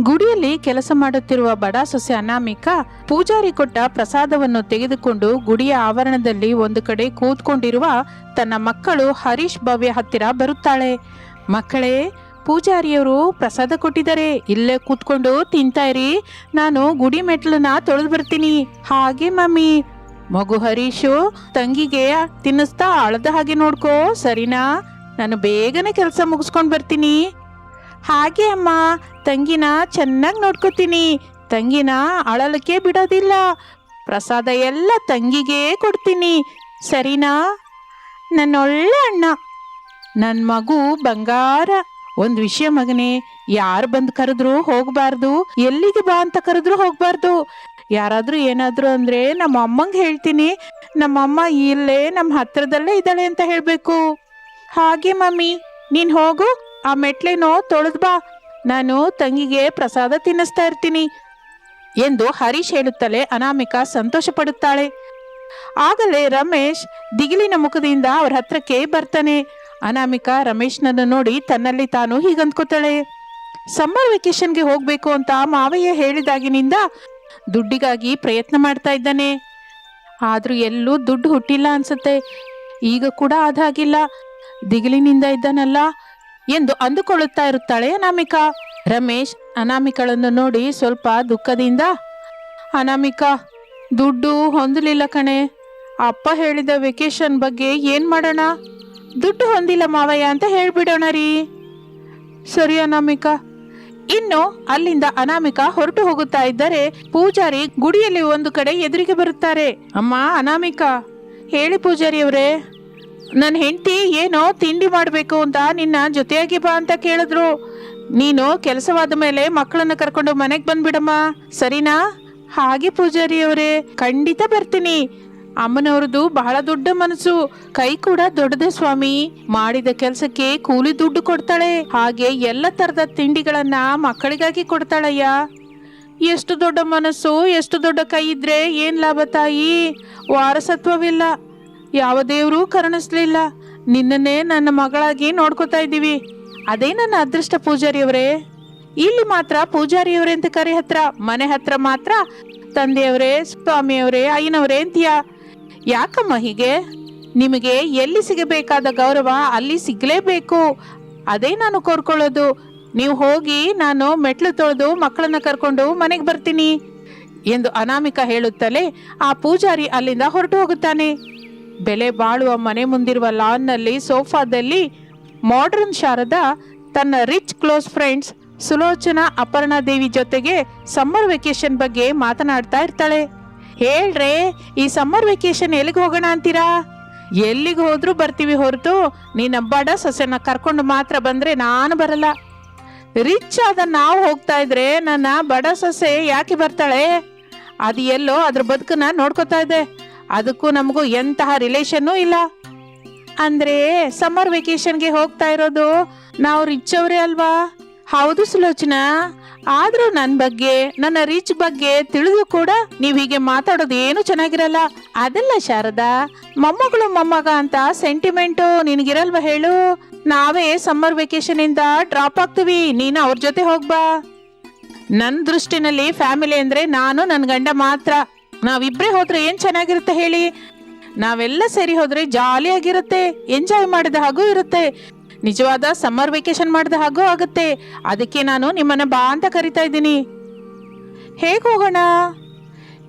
ಗುಡಿಯಲ್ಲಿ ಕೆಲಸ ಮಾಡುತ್ತಿರುವ ಬಡ ಸೊಸೆ ಅನಾಮಿಕ ಪೂಜಾರಿ ಕೊಟ್ಟ ಪ್ರಸಾದವನ್ನು ತೆಗೆದುಕೊಂಡು ಗುಡಿಯ ಆವರಣದಲ್ಲಿ ಒಂದು ಕಡೆ ಕೂತ್ಕೊಂಡಿರುವ ತನ್ನ ಮಕ್ಕಳು ಹರೀಶ್ ಭವ್ಯ ಹತ್ತಿರ ಬರುತ್ತಾಳೆ. ಮಕ್ಕಳೇ, ಪೂಜಾರಿಯವರು ಪ್ರಸಾದ ಕೊಟ್ಟಿದ್ದಾರೆ. ಇಲ್ಲೇ ಕೂತ್ಕೊಂಡು ತಿಂತಾ ಇರಿ. ನಾನು ಗುಡಿ ಮೆಟ್ಲನ್ನ ತೊಳೆದು ಬರ್ತೀನಿ. ಹಾಗೆ ಮಮ್ಮಿ. ಮಗು ಹರೀಶು, ತಂಗಿಗೆ ತಿನ್ನಿಸ್ತಾ ಅಳದ ಹಾಗೆ ನೋಡ್ಕೋ. ಸರಿನಾ? ನಾನು ಬೇಗನೆ ಕೆಲಸ ಮುಗಿಸ್ಕೊಂಡು ಬರ್ತೀನಿ. ಹಾಗೆ ಅಮ್ಮ. ತಂಗಿನ ಚೆನ್ನಾಗಿ ನೋಡ್ಕೋತೀನಿ. ತಂಗಿನ ಅಳಲಿಕ್ಕೆ ಬಿಡೋದಿಲ್ಲ. ಪ್ರಸಾದ ಎಲ್ಲ ತಂಗಿಗೆ ಕೊಡ್ತೀನಿ. ಸರಿನಾ? ನನ್ನ ಒಳ್ಳೆ ಅಣ್ಣ. ನನ್ನ ಮಗು ಬಂಗಾರ. ಒಂದು ವಿಷಯ ಮಗನೇ, ಯಾರು ಬಂದು ಕರೆದ್ರು ಹೋಗಬಾರ್ದು, ಎಲ್ಲಿಗೆ ಬಾ ಅಂತ ಕರೆದ್ರು ಹೋಗಬಾರ್ದು. ಯಾರಾದರೂ ಏನಾದರೂ ಅಂದ್ರೆ ನಮ್ಮ ಅಮ್ಮಂಗೆ ಹೇಳ್ತೀನಿ. ನಮ್ಮ ಅಮ್ಮ ಇಲ್ಲೇ ನಮ್ಮ ಹತ್ರದಲ್ಲೇ ಇದ್ದಾಳೆ ಅಂತ ಹೇಳಬೇಕು. ಹಾಗೆ ಮಮ್ಮಿ, ನೀನು ಹೋಗು, ಆ ಮೆಟ್ಲೇನೋ ತೊಳೆದು ಬಾ. ನಾನು ತಂಗಿಗೆ ಪ್ರಸಾದ ತಿನ್ನಿಸ್ತಾ ಇರ್ತೀನಿ ಎಂದು ಹರೀಶ್ ಹೇಳುತ್ತಲೇ ಅನಾಮಿಕಾ ಸಂತೋಷ ಪಡುತ್ತಾಳೆ ಆಗಲೇ ರಮೇಶ್ ದಿಗಿಲಿನ ಮುಖದಿಂದ ಅವರ ಹತ್ರಕ್ಕೆ ಬರ್ತಾನೆ. ಅನಾಮಿಕಾ ರಮೇಶ್ನನ್ನು ನೋಡಿ ತನ್ನಲ್ಲಿ ತಾನು ಹೀಗಂದ್ಕೋತಾಳೆ ಸಮ್ಮರ್ ವೆಕೇಶನ್ಗೆ ಹೋಗ್ಬೇಕು ಅಂತ ಮಾವಯ್ಯ ಹೇಳಿದಾಗಿನಿಂದ ದುಡ್ಡಿಗಾಗಿ ಪ್ರಯತ್ನ ಮಾಡ್ತಾ ಇದ್ದಾನೆ. ಆದ್ರೂ ಎಲ್ಲೂ ದುಡ್ಡು ಹುಟ್ಟಿಲ್ಲ ಅನ್ಸುತ್ತೆ. ಈಗ ಕೂಡ ಅದಾಗಿಲ್ಲ. ದಿಗಿಲಿನಿಂದ ಇದ್ದಾನಲ್ಲ. ಎಂದು ಅಂದುಕೊಳ್ಳುತ್ತಾ ಇರುತ್ತಾಳೆ ಅನಾಮಿಕಾ. ರಮೇಶ್ ಅನಾಮಿಕಳನ್ನು ನೋಡಿ ಸ್ವಲ್ಪ ದುಃಖದಿಂದ, ಅನಾಮಿಕಾ, ದುಡ್ಡು ಹೊಂದಲಿಲ್ಲ ಕಣೆ. ಅಪ್ಪ ಹೇಳಿದ ವೆಕೇಶನ್ ಬಗ್ಗೆ ಏನು ಮಾಡೋಣ? ದುಡ್ಡು ಹೊಂದಿಲ್ಲ ಮಾವಯ್ಯ ಅಂತ ಹೇಳಿಬಿಡೋಣ ರೀ. ಸರಿ ಅನಾಮಿಕಾ. ಇನ್ನು ಅಲ್ಲಿಂದ ಅನಾಮಿಕಾ ಹೊರಟು ಹೋಗುತ್ತಾ ಇದ್ದರೆ ಪೂಜಾರಿ ಗುಡಿಯಲ್ಲಿ ಒಂದು ಕಡೆ ಎದುರಿಗೆ ಬರುತ್ತಾರೆ. ಅಮ್ಮ, ಅನಾಮಿಕಾ. ಹೇಳಿ ಪೂಜಾರಿ ಅವರೇ ನನ್ನ ಹೆಂಡತಿ ಏನೋ ತಿಂಡಿ ಮಾಡಬೇಕು ಅಂತ ನಿನ್ನ ಜೊತೆಯಾಗಿ ಬಾ ಅಂತ ಕೇಳಿದ್ರು. ನೀನು ಕೆಲಸವಾದ ಮೇಲೆ ಮಕ್ಕಳನ್ನ ಕರ್ಕೊಂಡು ಮನೆಗೆ ಬಂದ್ಬಿಡಮ್ಮ. ಸರಿನಾ? ಹಾಗೆ ಪೂಜಾರಿ ಅವರೇ ಖಂಡಿತ ಬರ್ತೀನಿ. ಅಮ್ಮನವ್ರದ್ದು ಬಹಳ ದೊಡ್ಡ ಮನಸ್ಸು. ಕೈ ಕೂಡ ದೊಡ್ಡದೇ ಸ್ವಾಮಿ. ಮಾಡಿದ ಕೆಲಸಕ್ಕೆ ಕೂಲಿ ದುಡ್ಡು ಕೊಡ್ತಾಳೆ. ಹಾಗೆ ಎಲ್ಲ ತರದ ತಿಂಡಿಗಳನ್ನ ಮಕ್ಕಳಿಗಾಗಿ ಕೊಡ್ತಾಳಯ್ಯ. ಎಷ್ಟು ದೊಡ್ಡ ಮನಸ್ಸು, ಎಷ್ಟು ದೊಡ್ಡ ಕೈ ಇದ್ರೆ ಏನ್ ಲಾಭ ತಾಯಿ? ವಾರಸತ್ವವಿಲ್ಲ. ಯಾವ ದೇವರೂ ಕರುಣಿಸ್ಲಿಲ್ಲ. ನಿನ್ನನ್ನೇ ನನ್ನ ಮಗಳಾಗಿ ನೋಡ್ಕೋತಾ ಇದ್ದೀವಿ. ಅದೇ ನನ್ನ ಅದೃಷ್ಟ ಪೂಜಾರಿಯವರೇ. ಇಲ್ಲಿ ಮಾತ್ರ ಪೂಜಾರಿಯವರೇ ಅಂತ ಕರೆ ಹತ್ರ, ಮನೆ ಹತ್ರ ಮಾತ್ರ ತಂದೆಯವರೇ, ಸ್ವಾಮಿಯವರೇ, ಅಯ್ಯನವರೇ ಅಂತೀಯ. ಯಾಕಮ್ಮ ಹೀಗೆ? ನಿಮಗೆ ಎಲ್ಲಿ ಸಿಗಬೇಕಾದ ಗೌರವ ಅಲ್ಲಿ ಸಿಗಲೇಬೇಕು. ಅದೇ ನಾನು ಕೋರ್ಕೊಳ್ಳೋದು. ನೀವು ಹೋಗಿ ನಾನು ಮೆಟ್ಲು ತೊಳೆದು ಮಕ್ಕಳನ್ನ ಕರ್ಕೊಂಡು ಮನೆಗೆ ಬರ್ತೀನಿ. ಎಂದು ಅನಾಮಿಕ ಹೇಳುತ್ತಲೇ ಆ ಪೂಜಾರಿ ಅಲ್ಲಿಂದ ಹೊರಟು ಹೋಗುತ್ತಾನೆ. ಬೆಲೆ ಬಾಳುವ ಮನೆ ಮುಂದಿರುವ ಲಾನ್ನಲ್ಲಿ ಸೋಫಾದಲ್ಲಿ ಮಾಡರ್ನ್ ಶಾರದ ತನ್ನ rich close friends Sulochana Aparna Devi ಜೊತೆಗೆ ಸಮ್ಮರ್ ವೆಕೇಶನ್ ಬಗ್ಗೆ ಮಾತನಾಡ್ತಾ ಇರ್ತಾಳೆ. ಹೇಳ್ರೆ, ಈ ಸಮ್ಮರ್ ವೆಕೇಶನ್ ಎಲ್ಲಿಗೆ ಹೋಗೋಣ ಅಂತೀರಾ? ಎಲ್ಲಿಗೆ ಹೋದ್ರೂ ಬರ್ತೀವಿ ಹೊರತು ನೀನ ಬಡ ಸೊಸೆನ ಕರ್ಕೊಂಡು ಮಾತ್ರ ಬಂದ್ರೆ ನಾನು ಬರಲ್ಲ. ರಿಚ್ ಆದ ನಾವು ಹೋಗ್ತಾ ಇದ್ರೆ ನನ್ನ ಬಡ ಸೊಸೆ ಯಾಕೆ ಬರ್ತಾಳೆ? ಅದು ಎಲ್ಲೋ ಅದ್ರ ಬದುಕನ್ನ ನೋಡ್ಕೋತಾ ಇದೆ. ಅದಕ್ಕೂ ನಮಗೂ ಎಂತಹ ರಿಲೇಷನ್ನೂ ಇಲ್ಲ. ಅಂದ್ರೆ ಸಮ್ಮರ್ ವೆಕೇಶನ್ಗೆ ಹೋಗ್ತಾ ಇರೋದು ನಾವು ರಿಚ್ ಅವರೇ ಅಲ್ವಾ? ಹೌದು ಸುಲೋಚನಾ? ಆದರೂ ನನ್ನ ಬಗ್ಗೆ, ನನ್ನ ರಿಚ್ ಬಗ್ಗೆ ತಿಳಿದು ಕೂಡ ನೀವ್ ಹೀಗೆ ಮಾತಾಡೋದು ಏನು ಚೆನ್ನಾಗಿರಲ್ಲ. ಅದಲ್ಲ ಶಾರದಾ, ಮೊಮ್ಮಗಳು ಮೊಮ್ಮಗ ಅಂತ ಸೆಂಟಿಮೆಂಟು ನಿನಗಿರಲ್ವಾ ಹೇಳು? ನಾವೇ ಸಮ್ಮರ್ ವೆಕೇಶನ್ ಇಂದ ಡ್ರಾಪ್ ಆಗ್ತೀವಿ, ನೀನು ಅವ್ರ ಜೊತೆ ಹೋಗ್ಬಾ. ನನ್ನ ದೃಷ್ಟಿನಲ್ಲಿ ಫ್ಯಾಮಿಲಿ ಅಂದ್ರೆ ನಾನು ನನ್ನ ಗಂಡ ಮಾತ್ರ. ನಾವಿಬ್ರೇ ಹೋದ್ರೆ ಏನ್ ಚೆನ್ನಾಗಿರುತ್ತೆ ಹೇಳಿ? ನಾವೆಲ್ಲ ಸೇರಿ ಹೋದ್ರೆ ಜಾಲಿಯಾಗಿರುತ್ತೆ ಎಂಜಾಯ್ ಮಾಡಿದ ಹಾಗೂ ಇರುತ್ತೆ. ನಿಜವಾದ ಸಮ್ಮರ್ ವೆಕೇಶನ್ ಮಾಡಿದ ಹಾಗೂ ಆಗುತ್ತೆ. ಅದಕ್ಕೆ ನಾನು ನಿಮ್ಮನ್ನ ಬಾ ಅಂತ ಕರಿತಾ ಇದ್ದೀನಿ. ಹೇಗೆ ಹೋಗೋಣ?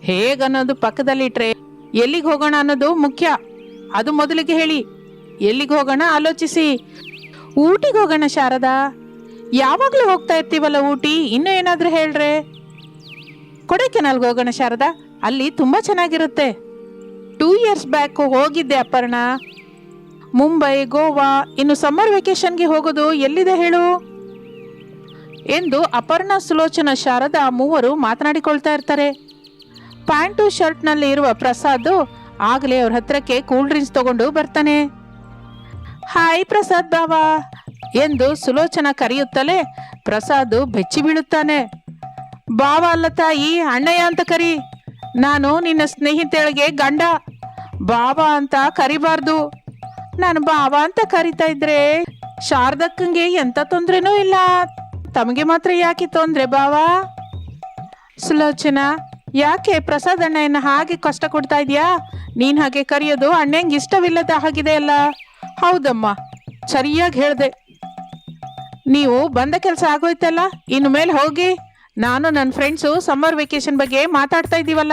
ಹೇಗನ್ನೋದು ಪಕ್ಕದಲ್ಲಿಟ್ರೆ ಎಲ್ಲಿಗೆ ಹೋಗೋಣ ಅನ್ನೋದು ಮುಖ್ಯ. ಅದು ಮೊದಲಿಗೆ ಹೇಳಿ. ಎಲ್ಲಿಗೆ ಹೋಗೋಣ ಆಲೋಚಿಸಿ. ಊಟಿಗೆ ಹೋಗೋಣ ಶಾರದಾ? ಯಾವಾಗ್ಲೂ ಹೋಗ್ತಾ ಇರ್ತೀವಲ್ಲ ಊಟಿ? ಇನ್ನೂ ಏನಾದ್ರೂ ಹೇಳ್ರೆ? ಕೊಡೈಕೆನಾಲ್ಗೆ ಹೋಗೋಣ ಶಾರದಾ? ಅಲ್ಲಿ ತುಂಬಾ ಚೆನ್ನಾಗಿರುತ್ತೆ. ಟೂ ಇಯರ್ಸ್ ಬ್ಯಾಕ್ ಹೋಗಿದ್ದೆ ಅಪರ್ಣ. ಮುಂಬೈ, ಗೋವಾ, ಇನ್ನು ಸಮ್ಮರ್ ವೆಕೇಷನ್ಗೆ ಹೋಗೋದು ಎಲ್ಲಿದೆ ಹೇಳು? ಎಂದು ಅಪರ್ಣ ಸುಲೋಚನ ಶಾರದ ಮೂವರು ಮಾತನಾಡಿಕೊಳ್ತಾ ಇರ್ತಾರೆ. ಪ್ಯಾಂಟು, ಶರ್ಟ್ನಲ್ಲಿ ಇರುವ ಪ್ರಸಾದ್ ಆಗಲೇ ಅವ್ರ ಹತ್ರಕ್ಕೆ ಕೂಲ್ ಡ್ರಿಂಕ್ಸ್ ತಗೊಂಡು ಬರ್ತಾನೆ. ಹಾಯ್ ಪ್ರಸಾದ್ ಬಾವಾ ಎಂದು ಸುಲೋಚನ ಕರೆಯುತ್ತಲೇ ಪ್ರಸಾದ್ ಬೆಚ್ಚಿ ಬೀಳುತ್ತಾನೆ ಬಾವ ಅಲ್ಲ ತಾಯಿ, ಅಣ್ಣಯ್ಯ ಅಂತ ಕರಿ. ನಾನು ನಿನ್ನ ಸ್ನೇಹಿತೆಳಿಗೆ ಗಂಡ ಬಾಬಾ ಅಂತ ಕರಿಬಾರ್ದು. ನಾನು ಬಾಬಾ ಅಂತ ಕರಿತಾ ಇದ್ರೆ ಶಾರದಕ್ಕಂಗೆ ಎಂತ ತೊಂದ್ರೆನೂ ಇಲ್ಲ. ತಮಗೆ ಮಾತ್ರ ಯಾಕೆ ತೊಂದ್ರೆ ಬಾವಾ? ಸುಲೋಚನಾ, ಯಾಕೆ ಪ್ರಸಾದ್ ಅಣ್ಣ ಹಾಗೆ ಕಷ್ಟ ಕೊಡ್ತಾ ಇದೆಯಾ? ನೀನ್ ಹಾಗೆ ಕರೆಯೋದು ಅಣ್ಣಂಗೆ ಇಷ್ಟವಿಲ್ಲದ ಹಾಗಿದೆ ಅಲ್ಲ. ಹೌದಮ್ಮ, ಸರಿಯಾಗಿ ಹೇಳ್ದೆ. ನೀವು ಬಂದ ಕೆಲಸ ಆಗೋಯ್ತಲ್ಲ, ಇನ್ನು ಮೇಲೆ ಹೋಗಿ. ನಾನು ನನ್ನ ಫ್ರೆಂಡ್ಸು ಸಮ್ಮರ್ ವೆಕೇಶನ್ ಬಗ್ಗೆ ಮಾತಾಡ್ತಾ ಇದ್ದೀವಲ್ಲ?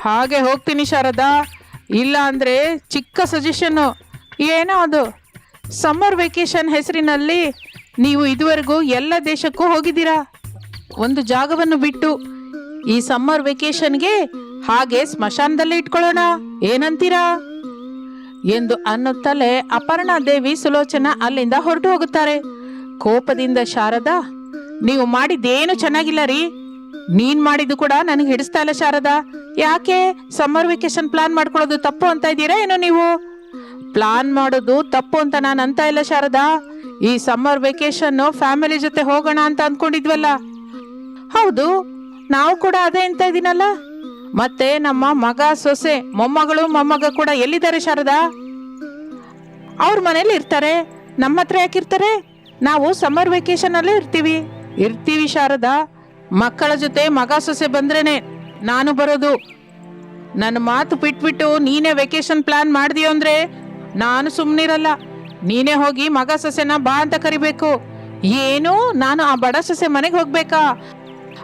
ಹಾಗೆ ಹೋಗ್ತೀನಿ ಶಾರದಾ. ಇಲ್ಲ ಅಂದರೆ ಚಿಕ್ಕ ಸಜೆಷನ್ನು ಏನೋ ಅದು. ಸಮ್ಮರ್ ವೆಕೇಶನ್ ಹೆಸರಿನಲ್ಲಿ ನೀವು ಇದುವರೆಗೂ ಎಲ್ಲ ದೇಶಕ್ಕೂ ಹೋಗಿದ್ದೀರಾ? ಒಂದು ಜಾಗವನ್ನು ಬಿಟ್ಟು ಈ ಸಮ್ಮರ್ ವೆಕೇಶನ್ಗೆ ಹಾಗೆ ಸ್ಮಶಾನದಲ್ಲೇ ಇಟ್ಕೊಳ್ಳೋಣ. ಏನಂತೀರಾ? ಎಂದು ಅನ್ನುತ್ತಲೇ ಅಪರ್ಣಾ ದೇವಿ ಸುಲೋಚನಾ ಅಲ್ಲಿಂದ ಹೊರಟು ಹೋಗುತ್ತಾರೆ. ಕೋಪದಿಂದ ಶಾರದಾ ನೀವು ಮಾಡಿದ್ದೇನು ಚೆನ್ನಾಗಿಲ್ಲ ರೀ? ನೀನ್ ಮಾಡಿದ್ದು ಕೂಡ ನನಗೆ ಹಿಡಿಸ್ತಾ ಇಲ್ಲ ಶಾರದಾ. ಯಾಕೆ? ಸಮ್ಮರ್ ವೆಕೇಶನ್ ಪ್ಲಾನ್ ಮಾಡ್ಕೊಳ್ಳೋದು ತಪ್ಪು ಅಂತ ಇದ್ದೀರಾ ಏನೋ ನೀವು? ಪ್ಲಾನ್ ಮಾಡೋದು ತಪ್ಪು ಅಂತ ನಾನು ಅಂತ ಇಲ್ಲ ಶಾರದಾ. ಈ ಸಮ್ಮರ್ ವೆಕೇಶನ್ ಫ್ಯಾಮಿಲಿ ಜೊತೆ ಹೋಗೋಣ ಅಂತ ಅಂದ್ಕೊಂಡಿದ್ವಲ್ಲ ಹೌದು, ನಾವು ಕೂಡ ಅದೇ ಅಂತ ಇದೀನಲ್ಲ ಮತ್ತೆ ನಮ್ಮ ಮಗ ಸೊಸೆ, ಮೊಮ್ಮಗಳು, ಮೊಮ್ಮಗ ಕೂಡ ಎಲ್ಲಿದ್ದಾರೆ ಶಾರದಾ? ಅವ್ರ ಮನೇಲಿ ಇರ್ತಾರೆ. ನಮ್ಮ ಹತ್ರ ಯಾಕಿರ್ತಾರೆ ನಾವು ಸಮ್ಮರ್ ವೆಕೇಶನ್ ಅಲ್ಲೇ ಇರ್ತೀವಿ. ಇರ್ತೀವಿ ಶಾರದಾ. ಮಕ್ಕಳ ಜೊತೆ ಮಗ ಸೊಸೆ ಬಂದ್ರೇನೆ ನಾನು ಬರೋದು. ನನ್ನ ಮಾತು ಬಿಟ್ಬಿಟ್ಟು ನೀನೇ ವೆಕೇಶನ್ ಪ್ಲಾನ್ ಮಾಡ್ದಿಯೋ ಅಂದ್ರೆ ನಾನು ಸುಮ್ಮನಿರಲ್ಲ ನೀನೇ ಹೋಗಿ ಮಗ ಸೊಸೆನ ಬಾ ಅಂತ ಕರಿಬೇಕು. ಏನು ನಾನು ಆ ಬಡ ಸೊಸೆ ಮನೆಗೆ ಹೋಗ್ಬೇಕಾ?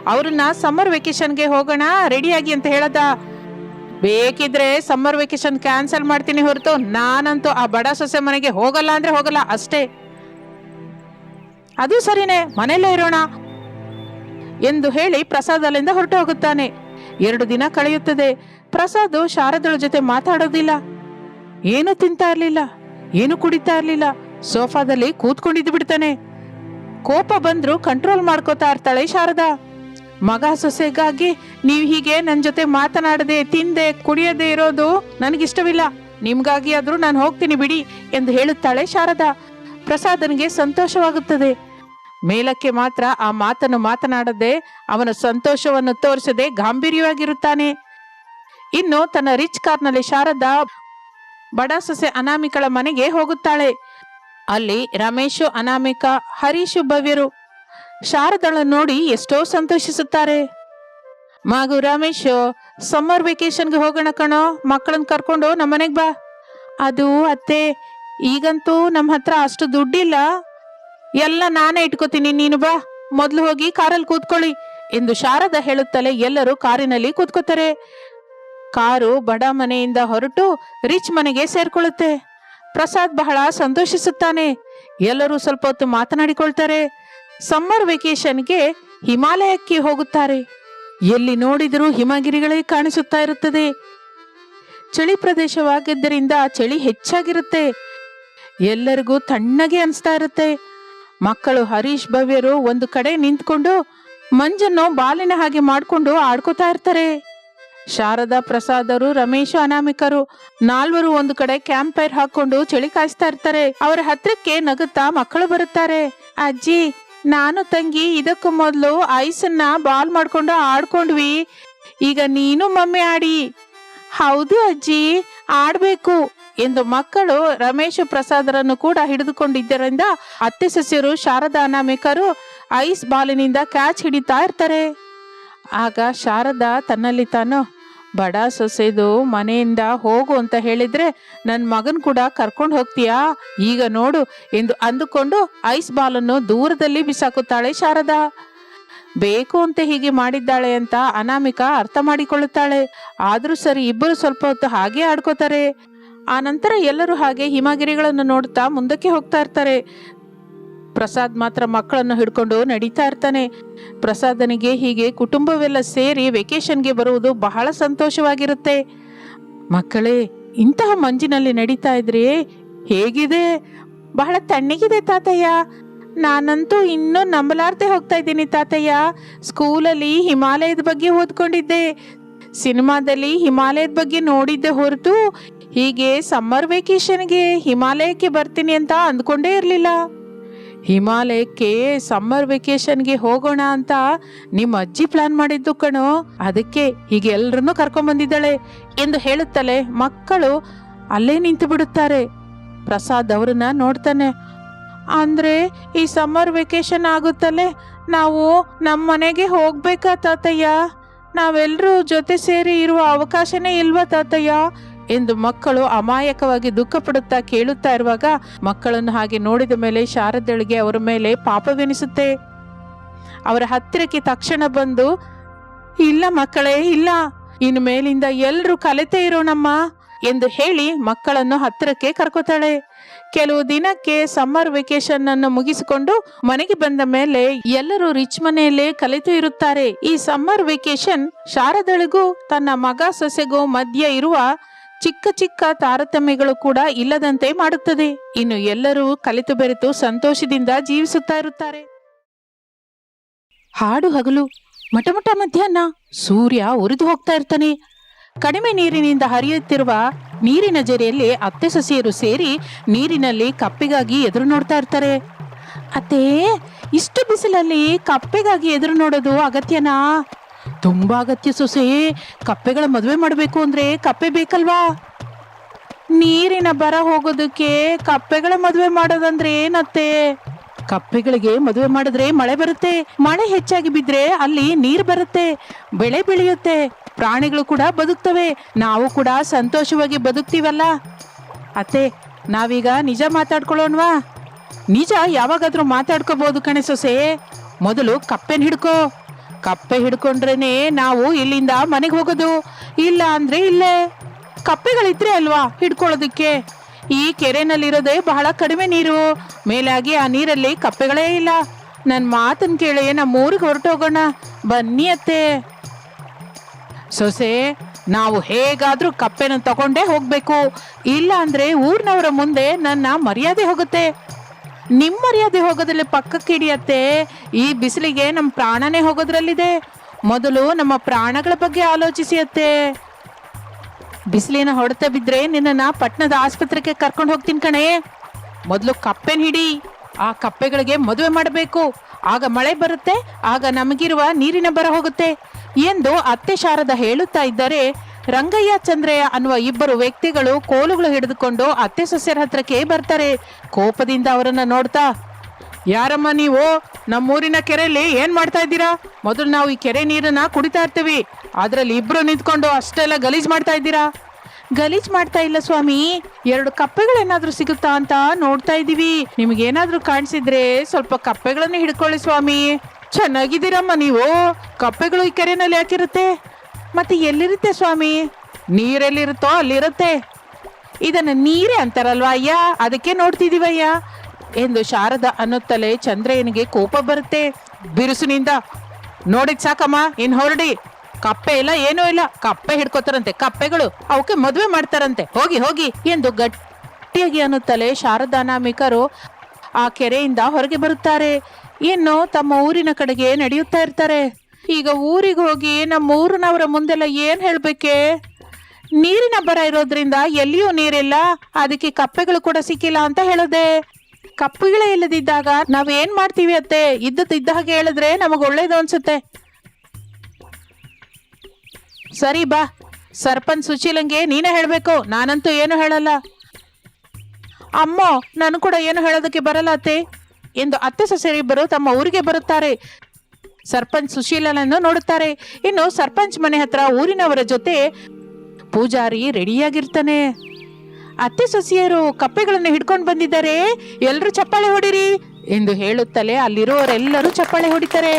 ಅವ್ರನ್ನ ಸಮ್ಮರ್ ವೆಕೇಶನ್ಗೆ ಹೋಗೋಣ ರೆಡಿಯಾಗಿ ಅಂತ ಹೇಳದ. ಬೇಕಿದ್ರೆ ಸಮ್ಮರ್ ವೆಕೇಶನ್ ಕ್ಯಾನ್ಸಲ್ ಮಾಡ್ತೀನಿ ಹೊರತು. ನಾನಂತೂ ಆ ಬಡ ಸೊಸೆ ಮನೆಗೆ ಹೋಗಲ್ಲ ಅಂದ್ರೆ ಹೋಗಲ್ಲ, ಅಷ್ಟೇ. ಅದು ಸರಿನೇ, ಮನೆಯಲ್ಲೇ ಇರೋಣ ಎಂದು ಹೇಳಿ ಪ್ರಸಾದ್ ಅಲ್ಲಿಂದ ಹೊರಟು ಹೋಗುತ್ತಾನೆ. ಎರಡು ದಿನ ಕಳೆಯುತ್ತದೆ. ಪ್ರಸಾದ್ ಶಾರದಳ ಜೊತೆ ಮಾತಾಡೋದಿಲ್ಲ. ಏನು ತಿಂತಾ ಇರ್ಲಿಲ್ಲ, ಏನು ಕುಡಿತಾ ಇರ್ಲಿಲ್ಲ, ಸೋಫಾದಲ್ಲಿ ಕೂತ್ಕೊಂಡಿದ್ದು ಬಿಡ್ತಾನೆ. ಕೋಪ ಬಂದ್ರು ಕಂಟ್ರೋಲ್ ಮಾಡ್ಕೋತಾ ಇರ್ತಾಳೆ ಶಾರದಾ. ಮಗ ಸೊಸೆಗಾಗಿ ನೀವು ಹೀಗೆ ನನ್ನ ಜೊತೆ ಮಾತನಾಡದೆ, ತಿಂದೆ, ಕುಡಿಯದೆ ಇರೋದು ನನಗಿಷ್ಟವಿಲ್ಲ. ನಿಮ್ಗಾಗಿ ಆದ್ರೂ ನಾನು ಹೋಗ್ತೀನಿ ಬಿಡಿ ಎಂದು ಹೇಳುತ್ತಾಳೆ ಶಾರದಾ. ಪ್ರಸಾದನಿಗೆ ಸಂತೋಷವಾಗುತ್ತದೆ. ಮೇಲಕ್ಕೆ ಮಾತ್ರ ಆ ಮಾತನ್ನು ಮಾತನಾಡದೆ ಅವನ ಸಂತೋಷವನ್ನು ತೋರಿಸದೆ ಗಾಂಭೀರ್ಯವಾಗಿರುತ್ತಾನೆ. ಇನ್ನು ತನ್ನ ರಿಚ್ ಕಾರ್ನಲ್ಲಿ ಶಾರದಾ ಬಡ ಸೊಸೆ ಅನಾಮಿಕಳ ಮನೆಗೆ ಹೋಗುತ್ತಾಳೆ. ಅಲ್ಲಿ ರಮೇಶು, ಅನಾಮಿಕ, ಹರೀಶು ಭವ್ಯರು ಶಾರದಳನ್ನು ನೋಡಿ ಎಷ್ಟೋ ಸಂತೋಷಿಸುತ್ತಾರೆ. ಮಗು ರಮೇಶ್, ಸಮ್ಮರ್ ವೆಕೇಶನ್ಗೆ ಹೋಗೋಣ ಕಣೋ, ಮಕ್ಕಳನ್ನ ಕರ್ಕೊಂಡು ನಮ್ಮನೆಗೆ ಬಾ. ಅದು ಅತ್ತೆ, ಈಗಂತೂ ನಮ್ಮ ಹತ್ರ ಅಷ್ಟು ದುಡ್ಡಿಲ್ಲ. ಎಲ್ಲ ನಾನೇ ಇಟ್ಕೋತೀನಿ, ನೀನು ಬಾ. ಮೊದಲು ಹೋಗಿ ಕಾರಲ್ಲಿ ಕೂತ್ಕೊಳ್ಳಿ ಎಂದು ಶಾರದ ಹೇಳುತ್ತಲೇ ಎಲ್ಲರೂ ಕಾರಿನಲ್ಲಿ ಕೂತ್ಕೋತಾರೆ. ಕಾರು ಬಡ ಮನೆಯಿಂದ ಹೊರಟು ರಿಚ್ ಮನೆಗೆ ಸೇರ್ಕೊಳ್ಳುತ್ತೆ. ಪ್ರಸಾದ್ ಬಹಳ ಸಂತೋಷಿಸುತ್ತಾನೆ. ಎಲ್ಲರೂ ಸ್ವಲ್ಪ ಹೊತ್ತು ಮಾತನಾಡಿಕೊಳ್ತಾರೆ. ಸಮ್ಮರ್ ವೆಕೇಶನ್ಗೆ ಹಿಮಾಲಯಕ್ಕೆ ಹೋಗುತ್ತಾರೆ. ಎಲ್ಲಿ ನೋಡಿದರೂ ಹಿಮಗಿರಿಗಳೇ ಕಾಣಿಸುತ್ತಾ ಇರುತ್ತದೆ. ಚಳಿ ಪ್ರದೇಶವಾಗಿದ್ದರಿಂದ ಚಳಿ ಹೆಚ್ಚಾಗಿರುತ್ತೆ. ಎಲ್ಲರಿಗೂ ತಣ್ಣಗೆ ಅನಿಸ್ತಾ ಇರುತ್ತೆ. ಮಕ್ಕಳು ಹರೀಶ್ ಭವ್ಯರು ಒಂದು ಕಡೆ ನಿಂತ್ಕೊಂಡು ಮಂಜನ್ನು ಬಾಲಿನ ಹಾಗೆ ಮಾಡ್ಕೊಂಡು ಆಡ್ಕೋತಾ ಇರ್ತಾರೆ. ಶಾರದಾ ಪ್ರಸಾದರು, ರಮೇಶ್ ಅನಾಮಿಕರು ನಾಲ್ವರು ಒಂದು ಕಡೆ ಕ್ಯಾಂಪ್ ಹಾಕೊಂಡು ಚಳಿ ಕಾಯಿಸ್ತಾ ಇರ್ತಾರೆ. ಅವರ ಹತ್ರಕ್ಕೆ ನಗುತ್ತಾ ಮಕ್ಕಳು ಬರುತ್ತಾರೆ. ಅಜ್ಜಿ, ನಾನು ತಂಗಿ, ಇದಕ್ಕೂ ಮೊದಲು ಐಸನ್ನ ಬಾಲ್ ಮಾಡ್ಕೊಂಡು ಆಡ್ಕೊಂಡ್ವಿ. ಈಗ ನೀನು ಮಮ್ಮಿ ಆಡಿ. ಹೌದು ಅಜ್ಜಿ, ಆಡ್ಬೇಕು. ಎಂದು ಮಕ್ಕಳು ರಮೇಶ್ ಪ್ರಸಾದರನ್ನು ಕೂಡ ಹಿಡಿದುಕೊಂಡಿದ್ದರಿಂದ ಅತ್ತೆ ಸಸ್ಯರು ಶಾರದಾ ಅನಾಮಿಕರು ಐಸ್ ಬಾಲಿನಿಂದ ಕ್ಯಾಚ್ ಹಿಡಿತಾ ಇರ್ತಾರೆ. ಆಗ ಶಾರದಾ ತನ್ನಲ್ಲಿ ತಾನು, ಬಡ ಸೊಸೆದು ಮನೆಯಿಂದ ಹೋಗು ಅಂತ ಹೇಳಿದ್ರೆ ನನ್ನ ಮಗನ್ ಕೂಡ ಕರ್ಕೊಂಡು ಹೋಗ್ತೀಯಾ? ಈಗ ನೋಡು, ಎಂದು ಅಂದುಕೊಂಡು ಐಸ್ ಬಾಲನ್ನು ದೂರದಲ್ಲಿ ಬಿಸಾಕುತ್ತಾಳೆ ಶಾರದಾ. ಬೇಕು ಅಂತ ಹೀಗೆ ಮಾಡಿದ್ದಾಳೆ ಅಂತ ಅನಾಮಿಕ ಅರ್ಥ ಮಾಡಿಕೊಳ್ಳುತ್ತಾಳೆ. ಆದ್ರೂ ಸರಿ ಇಬ್ಬರು ಸ್ವಲ್ಪ ಹೊತ್ತು ಹಾಗೆ ಆಡ್ಕೋತಾರೆ. ಆ ನಂತರ ಎಲ್ಲರೂ ಹಾಗೆ ಹಿಮಗಿರಿಗಳನ್ನು ನೋಡ್ತಾ ಮುಂದಕ್ಕೆ ಹೋಗ್ತಾ ಇರ್ತಾರೆ. ಪ್ರಸಾದ್ ಮಾತ್ರ ಮಕ್ಕಳನ್ನು ಹಿಡ್ಕೊಂಡು ನಡೀತಾ ಇರ್ತಾನೆ. ಪ್ರಸಾದನಿಗೆ ಹೀಗೆ ಕುಟುಂಬವೆಲ್ಲ ಸೇರಿ ವೆಕೇಶನ್ಗೆ ಬರುವುದು ಬಹಳ ಸಂತೋಷವಾಗಿರುತ್ತೆ. ಮಕ್ಕಳೇ, ಇಂತಹ ಮಂಜಿನಲ್ಲಿ ನಡೀತಾ ಇದ್ರಿ ಹೇಗಿದೆ? ಬಹಳ ತಣ್ಣಗಿದೆ ತಾತಯ್ಯ. ನಾನಂತೂ ಇನ್ನೂ ನಂಬಲಾರ್ದೆ ಹೋಗ್ತಾ ಇದ್ದೀನಿ ತಾತಯ್ಯ. ಸ್ಕೂಲಲ್ಲಿ ಹಿಮಾಲಯದ ಬಗ್ಗೆ ಓದ್ಕೊಂಡಿದ್ದೆ. ಸಿನಿಮಾದಲ್ಲಿ ಹಿಮಾಲಯದ ಬಗ್ಗೆ ನೋಡಿದ್ದೆ ಹೊರತು ಹೀಗೆ ಸಮ್ಮರ್ ವೆಕೇಶನ್ಗೆ ಹಿಮಾಲಯಕ್ಕೆ ಬರ್ತೀನಿ ಅಂತ ಅಂದ್ಕೊಂಡೇ ಇರಲಿಲ್ಲ. ಹಿಮಾಲಯಕ್ಕೆ ಸಮ್ಮರ್ ವೆಕೇಶನ್ಗೆ ಹೋಗೋಣ ಅಂತ ನಿಮ್ಮ ಅಜ್ಜಿ ಪ್ಲಾನ್ ಮಾಡಿದ್ದು ಕಣೋ. ಅದಕ್ಕೆ ಹೀಗೆ ಎಲ್ರನ್ನೂ ಕರ್ಕೊಂಬಂದಿದ್ದಾಳೆ ಎಂದು ಹೇಳುತ್ತಲೆ ಮಕ್ಕಳು ಅಲ್ಲೇ ನಿಂತು ಬಿಡುತ್ತಾರೆ. ಪ್ರಸಾದ್ ಅವ್ರನ್ನ ನೋಡ್ತಾನೆ. ಅಂದ್ರೆ ಈ ಸಮ್ಮರ್ ವೆಕೇಶನ್ ಆಗುತ್ತಲೇ ನಾವು ನಮ್ಮ ಮನೆಗೆ ಹೋಗ್ಬೇಕಾ ತಾತಯ್ಯ? ನಾವೆಲ್ಲರೂ ಜೊತೆ ಸೇರಿ ಇರುವ ಅವಕಾಶನೇ ಇಲ್ವಾ ತಾತಯ್ಯ? ಎಂದು ಮಕ್ಕಳು ಅಮಾಯಕವಾಗಿ ದುಃಖ ಪಡುತ್ತಾ ಕೇಳುತ್ತಾ ಇರುವಾಗ ಮಕ್ಕಳನ್ನು ಹಾಗೆ ನೋಡಿದ ಮೇಲೆ ಶಾರದಳಿಗೆ ಅವರ ಮೇಲೆ ಪಾಪವೆನಿಸುತ್ತೆ. ಅವರ ಹತ್ತಿರಕ್ಕೆ ತಕ್ಷಣ ಬಂದು, ಇಲ್ಲ ಮಕ್ಕಳೇ, ಇಲ್ಲ. ಇನ್ನು ಮೇಲಿಂದ ಎಲ್ಲರೂ ಕಲಿತೇ ಇರೋಣಮ್ಮ ಎಂದು ಹೇಳಿ ಮಕ್ಕಳನ್ನು ಹತ್ತಿರಕ್ಕೆ ಕರ್ಕೋತಾಳೆ. ಕೆಲವು ದಿನಕ್ಕೆ ಸಮ್ಮರ್ ವೆಕೇಶನ್ ಅನ್ನು ಮುಗಿಸಿಕೊಂಡು ಮನೆಗೆ ಬಂದ ಮೇಲೆ ಎಲ್ಲರೂ ರಿಚ್ ಮನೆಯಲ್ಲೇ ಕಲಿತು ಇರುತ್ತಾರೆ. ಈ ಸಮ್ಮರ್ ವೆಕೇಶನ್ ಶಾರದಳಿಗೂ ತನ್ನ ಮಗ ಸೊಸೆಗೂ ಮಧ್ಯ ಇರುವ ಚಿಕ್ಕ ಚಿಕ್ಕ ತಾರತಮ್ಯಗಳು ಕೂಡ ಇಲ್ಲದಂತೆ ಮಾಡುತ್ತದೆ. ಇನ್ನು ಎಲ್ಲರೂ ಕಲಿತು ಬೆರೆತು ಸಂತೋಷದಿಂದ ಜೀವಿಸುತ್ತಾ ಇರುತ್ತಾರೆ. ಹಾಡು ಹಗಲು ಮಟಮಟ ಮಧ್ಯಾಹ್ನ, ಸೂರ್ಯ ಉರಿದು ಹೋಗ್ತಾ ಇರ್ತಾನೆ. ಕಡಿಮೆ ನೀರಿನಿಂದ ಹರಿಯುತ್ತಿರುವ ನೀರಿನ ಜರಿಯಲ್ಲಿ ಅತ್ತೆ ಸೊಸೆಯರು ಸೇರಿ ನೀರಿನಲ್ಲಿ ಕಪ್ಪೆಗಾಗಿ ಎದುರು ನೋಡ್ತಾ ಇರ್ತಾರೆ. ಅತ್ತೆ, ಇಷ್ಟು ಬಿಸಿಲಲ್ಲಿ ಕಪ್ಪೆಗಾಗಿ ಎದುರು ನೋಡೋದು ಅಗತ್ಯನಾ? ತುಂಬಾ ಅಗತ್ಯ ಸೊಸೆ. ಕಪ್ಪೆಗಳ ಮದುವೆ ಮಾಡಬೇಕು ಅಂದ್ರೆ ಕಪ್ಪೆ ಬೇಕಲ್ವಾ? ನೀರಿನ ಬರ ಹೋಗೋದಕ್ಕೆ ಕಪ್ಪೆಗಳ ಮದುವೆ ಮಾಡೋದಂದ್ರೆ ಏನತ್ತೆ? ಕಪ್ಪೆಗಳಿಗೆ ಮದುವೆ ಮಾಡಿದ್ರೆ ಮಳೆ ಬರುತ್ತೆ. ಮಳೆ ಹೆಚ್ಚಾಗಿ ಬಿದ್ರೆ ಅಲ್ಲಿ ನೀರ್ ಬರುತ್ತೆ. ಬೆಳೆ ಬೆಳೆಯುತ್ತೆ. ಪ್ರಾಣಿಗಳು ಕೂಡ ಬದುಕ್ತವೆ. ನಾವು ಕೂಡ ಸಂತೋಷವಾಗಿ ಬದುಕ್ತೀವಲ್ಲ? ಅತ್ತೆ, ನಾವೀಗ ನಿಜ ಮಾತಾಡ್ಕೊಳ್ಳೋಣವಾ? ನಿಜ ಯಾವಾಗಾದ್ರೂ ಮಾತಾಡ್ಕೋಬಹುದು ಕಣೆ ಸೊಸೆ. ಮೊದಲು ಕಪ್ಪೆನ್ ಹಿಡ್ಕೋ. ಕಪ್ಪೆ ಹಿಡ್ಕೊಂಡ್ರೇನೆ ನಾವು ಇಲ್ಲಿಂದ ಮನೆಗೆ ಹೋಗೋದು? ಇಲ್ಲ ಅಂದ್ರೆ ಇಲ್ಲೇ. ಕಪ್ಪೆಗಳಿದ್ರೆ ಅಲ್ವಾ ಹಿಡ್ಕೊಳ್ಳೋದಕ್ಕೆ? ಈ ಕೆರೆನಲ್ಲಿರೋದೇ ಬಹಳ ಕಡಿಮೆ ನೀರು. ಮೇಲಾಗಿ ಆ ನೀರಲ್ಲಿ ಕಪ್ಪೆಗಳೇ ಇಲ್ಲ. ನನ್ನ ಮಾತನ್ನು ಕೇಳಿ ನಮ್ಮ ಊರಿಗೆ ಹೊರಟೋಗೋಣ. ಬನ್ನಿ ಅತ್ತೆ. ಸೊಸೆ, ನಾವು ಹೇಗಾದ್ರೂ ಕಪ್ಪೆನ ತಗೊಂಡೇ ಹೋಗ್ಬೇಕು. ಇಲ್ಲ ಅಂದ್ರೆ ಊರ್ನವರ ಮುಂದೆ ನನ್ನ ಮರ್ಯಾದೆ ಹೋಗುತ್ತೆ. ನಿಮ್ ಮರ್ಯಾದೆ ಹೋಗೋದ್ರಲ್ಲಿ ಪಕ್ಕಕ್ಕೆ ಹಿಡಿಯತ್ತೆ. ಈ ಬಿಸಿಲಿಗೆ ನಮ್ಮ ಪ್ರಾಣನೇ ಹೋಗೋದ್ರಲ್ಲಿದೆ. ಮೊದಲು ನಮ್ಮ ಪ್ರಾಣಗಳ ಬಗ್ಗೆ ಆಲೋಚಿಸಿ ಅತ್ತೆ ಬಿಸಿಲಿನ ಹೊಡೆತ ಬಿದ್ರೆ ನಿನ್ನನ್ನ ಪಟ್ಟಣದ ಆಸ್ಪತ್ರೆಗೆ ಕರ್ಕೊಂಡು ಹೋಗ್ತೀನಿ ಕಣೆ. ಮೊದಲು ಕಪ್ಪೆನ್ ಹಿಡಿ. ಆ ಕಪ್ಪೆಗಳಿಗೆ ಮದುವೆ ಮಾಡಬೇಕು. ಆಗ ಮಳೆ ಬರುತ್ತೆ, ಆಗ ನಮಗಿರುವ ನೀರಿನ ಬರ ಹೋಗುತ್ತೆ. ಎಂದು ಅತ್ತೆ ಶಾರದ ಹೇಳುತ್ತಾ ಇದ್ದರೆ ರಂಗಯ್ಯ, ಚಂದ್ರಯ್ಯ ಅನ್ನುವ ಇಬ್ಬರು ವ್ಯಕ್ತಿಗಳು ಕೋಲುಗಳು ಹಿಡಿದುಕೊಂಡು ಅತ್ತೆ ಸೊಸೆಯರ ಹತ್ರಕ್ಕೆ ಬರ್ತಾರೆ. ಕೋಪದಿಂದ ಅವರನ್ನ ನೋಡ್ತಾ, ಯಾರಮ್ಮ ನೀವು? ನಮ್ಮೂರಿನ ಕೆರೆಯಲ್ಲಿ ಏನ್ ಮಾಡ್ತಾ ಇದ್ದೀರಾ? ಮೊದಲು ನಾವು ಈ ಕೆರೆ ನೀರನ್ನ ಕುಡಿತಾ ಇರ್ತೀವಿ. ಅದ್ರಲ್ಲಿ ಇಬ್ರು ನಿಂತ್ಕೊಂಡು ಅಷ್ಟೆಲ್ಲ ಗಲೀಜ್ ಮಾಡ್ತಾ ಇದ್ದೀರಾ? ಗಲೀಜ್ ಮಾಡ್ತಾ ಇಲ್ಲ ಸ್ವಾಮಿ. ಎರಡು ಕಪ್ಪೆಗಳೇನಾದ್ರೂ ಸಿಗುತ್ತಾ ಅಂತ ನೋಡ್ತಾ ಇದೀವಿ ನಿಮ್ಗೇನಾದ್ರೂ ಕಾಣಿಸಿದ್ರೆ ಸ್ವಲ್ಪ ಕಪ್ಪೆಗಳನ್ನ ಹಿಡ್ಕೊಳ್ಳಿ ಸ್ವಾಮಿ. ಚೆನ್ನಾಗಿದ್ದೀರಮ್ಮ ನೀವು. ಕಪ್ಪೆಗಳು ಈ ಕೆರೆನಲ್ಲಿ ಯಾಕಿರುತ್ತೆ? ಮತ್ತೆ ಎಲ್ಲಿರುತ್ತೆ ಸ್ವಾಮಿ? ನೀರೆಲ್ಲಿರುತ್ತೋ ಅಲ್ಲಿರುತ್ತೆ. ಇದನ್ನ ನೀರೇ ಅಂತಾರಲ್ವಾ ಅಯ್ಯ? ಅದಕ್ಕೆ ನೋಡ್ತಿದೀವಯ್ಯ ಎಂದು ಶಾರದ ಅನ್ನುತ್ತಲೇ ಚಂದ್ರಯ್ಯನಿಗೆ ಕೋಪ ಬರುತ್ತೆ. ಬಿರುಸಿನಿಂದ, ನೋಡಿದ್ ಸಾಕಮ್ಮ, ಇನ್ ಹೊರಡಿ. ಕಪ್ಪೆ ಇಲ್ಲ, ಏನೂ ಇಲ್ಲ. ಕಪ್ಪೆ ಹಿಡ್ಕೋತಾರಂತೆ, ಕಪ್ಪೆಗಳು. ಅವಕ್ಕೆ ಮದುವೆ ಮಾಡ್ತಾರಂತೆ. ಹೋಗಿ ಹೋಗಿ, ಎಂದು ಗಟ್ಟಿಯಾಗಿ ಅನ್ನುತ್ತಲೇ ಶಾರದಾನಾಮಿಕರು ಆ ಕೆರೆಯಿಂದ ಹೊರಗೆ ಬರುತ್ತಾರೆ. ಇನ್ನು ತಮ್ಮ ಊರಿನ ಕಡೆಗೆ ನಡೆಯುತ್ತಾ ಇರ್ತಾರೆ. ಈಗ ಊರಿಗೆ ಹೋಗಿ ನಮ್ಮ ಊರಿನವರ ಮುಂದೆಲ್ಲ ಏನ್ ಹೇಳ್ಬೇಕೆ? ನೀರಿನ ಬರ ಇರೋದ್ರಿಂದ ಎಲ್ಲಿಯೂ ನೀರಿಲ್ಲ, ಅದಕ್ಕೆ ಕಪ್ಪೆಗಳು ಕೂಡ ಸಿಕ್ಕಿಲ್ಲ ಅಂತ ಹೇಳದೆ. ಕಪ್ಪೆಗಳೇ ಇಲ್ಲದಿದ್ದಾಗ ನಾವ್ ಏನ್ ಮಾಡ್ತೀವಿ ಅತ್ತೆ? ಇದ್ದದ್ದು ಇದ್ದ ಹಾಗೆ ಹೇಳಿದ್ರೆ ನಮಗೆ ಒಳ್ಳೇದು ಅನ್ಸುತ್ತೆ. ಸರಿ ಬಾ, ಸರ್ಪಂಚ್ ಸುಶೀಲಂಗೆ ನೀನೇ ಹೇಳ್ಬೇಕು, ನಾನಂತೂ ಏನು ಹೇಳಲ್ಲ. ಅಮ್ಮೋ, ನಾನು ಕೂಡ ಏನು ಹೇಳೋದಕ್ಕೆ ಬರಲ್ಲ ಅತ್ತೆ. ಎಂದು ಅತ್ತೆ ಸೊಸೆಯರಿಬ್ಬರು ತಮ್ಮ ಊರಿಗೆ ಬರುತ್ತಾರೆ. ಸರ್ಪಂಚ್ ಸುಶೀಲನನ್ನು ನೋಡುತ್ತಾರೆ. ಇನ್ನು ಸರ್ಪಂಚ್ ಮನೆ ಹತ್ರ ಊರಿನವರ ಜೊತೆ ಪೂಜಾರಿ ರೆಡಿಯಾಗಿರ್ತಾನೆ. ಅತ್ತೆ ಸೊಸೆಯರು ಕಪ್ಪೆಗಳನ್ನು ಹಿಡ್ಕೊಂಡು ಬಂದಿದ್ದಾರೆ. ಎಲ್ಲರೂ ಚಪ್ಪಾಳೆ ಹೊಡಿರಿ ಎಂದು ಹೇಳುತ್ತಲೇ ಅಲ್ಲಿರೋರೆಲ್ಲರೂ ಚಪ್ಪಾಳೆ ಹೊಡಿತಾರೆ.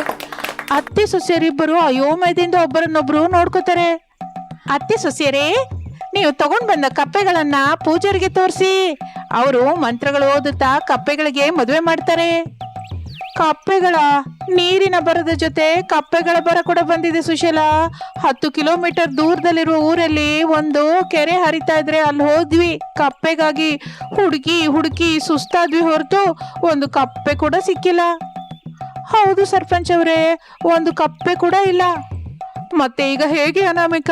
ಅತ್ತೆ ಸೊಸೆಯರಿಬ್ಬರು ಅಯೋಮಯದಿಂದ ಒಬ್ಬರನ್ನೊಬ್ರು ನೋಡ್ಕೋತಾರೆ. ಅತ್ತೆ ಸೊಸೆಯರೇ, ನೀವು ತಗೊಂಡ್ ಬಂದ ಕಪ್ಪೆಗಳನ್ನ ಪೂಜಾರಿಗೆ ತೋರಿಸಿ. ಅವರು ಮಂತ್ರಗಳು ಓದುತ್ತಾ ಕಪ್ಪೆಗಳಿಗೆ ಮದುವೆ ಮಾಡ್ತಾರೆ. ಕಪ್ಪೆಗಳ ನೀರಿನ ಬರದ ಜೊತೆ ಕಪ್ಪೆಗಳ ಬರ ಕೂಡ ಬಂದಿದೆ ಸುಶೀಲ. ಹತ್ತು ಕಿಲೋಮೀಟರ್ ದೂರದಲ್ಲಿರುವ ಊರಲ್ಲಿ ಒಂದು ಕೆರೆ ಹರಿತಾ ಇದ್ರೆ ಅಲ್ಲಿ ಹೋದ್ವಿ. ಕಪ್ಪೆಗಾಗಿ ಹುಡುಕಿ ಹುಡುಕಿ ಸುಸ್ತಾದ್ವಿ ಹೊರತು ಒಂದು ಕಪ್ಪೆ ಕೂಡ ಸಿಕ್ಕಿಲ್ಲ. ಹೌದು ಸರ್ಪಂಚ್ ಅವರೇ, ಒಂದು ಕಪ್ಪೆ ಕೂಡ ಇಲ್ಲ. ಮತ್ತೆ ಈಗ ಹೇಗೆ ಅನಾಮಿಕ?